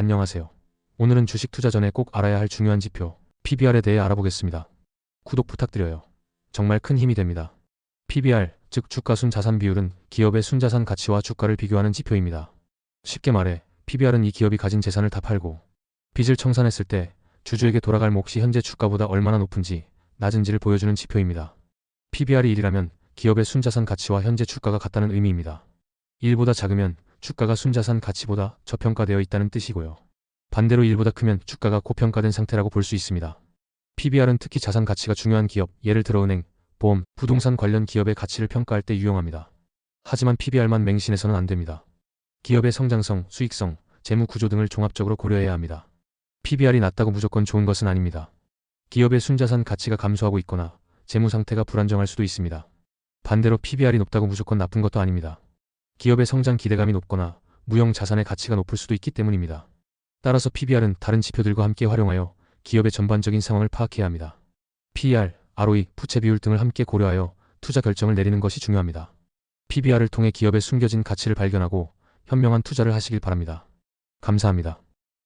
안녕하세요. 오늘은 주식 투자 전에 꼭 알아야 할 중요한 지표, PBR에 대해 알아보겠습니다. 구독 부탁드려요. 정말 큰 힘이 됩니다. PBR, 즉 주가 순 자산 비율은 기업의 순자산 가치와 주가를 비교하는 지표입니다. 쉽게 말해, PBR은 이 기업이 가진 재산을 다 팔고 빚을 청산했을 때 주주에게 돌아갈 몫이 현재 주가보다 얼마나 높은지 낮은지를 보여주는 지표입니다. PBR이 1이라면 기업의 순자산 가치와 현재 주가가 같다는 의미입니다. 1보다 작으면 주가가 순자산 가치보다 저평가되어 있다는 뜻이고요. 반대로 1보다 크면 주가가 고평가된 상태라고 볼 수 있습니다. PBR은 특히 자산 가치가 중요한 기업, 예를 들어 은행, 보험, 부동산 관련 기업의 가치를 평가할 때 유용합니다. 하지만 PBR만 맹신해서는 안 됩니다. 기업의 성장성, 수익성, 재무 구조 등을 종합적으로 고려해야 합니다. PBR이 낮다고 무조건 좋은 것은 아닙니다. 기업의 순자산 가치가 감소하고 있거나 재무 상태가 불안정할 수도 있습니다. 반대로 PBR이 높다고 무조건 나쁜 것도 아닙니다. 기업의 성장 기대감이 높거나 무형 자산의 가치가 높을 수도 있기 때문입니다. 따라서 PBR은 다른 지표들과 함께 활용하여 기업의 전반적인 상황을 파악해야 합니다. PER, ROE, 부채 비율 등을 함께 고려하여 투자 결정을 내리는 것이 중요합니다. PBR을 통해 기업의 숨겨진 가치를 발견하고 현명한 투자를 하시길 바랍니다. 감사합니다.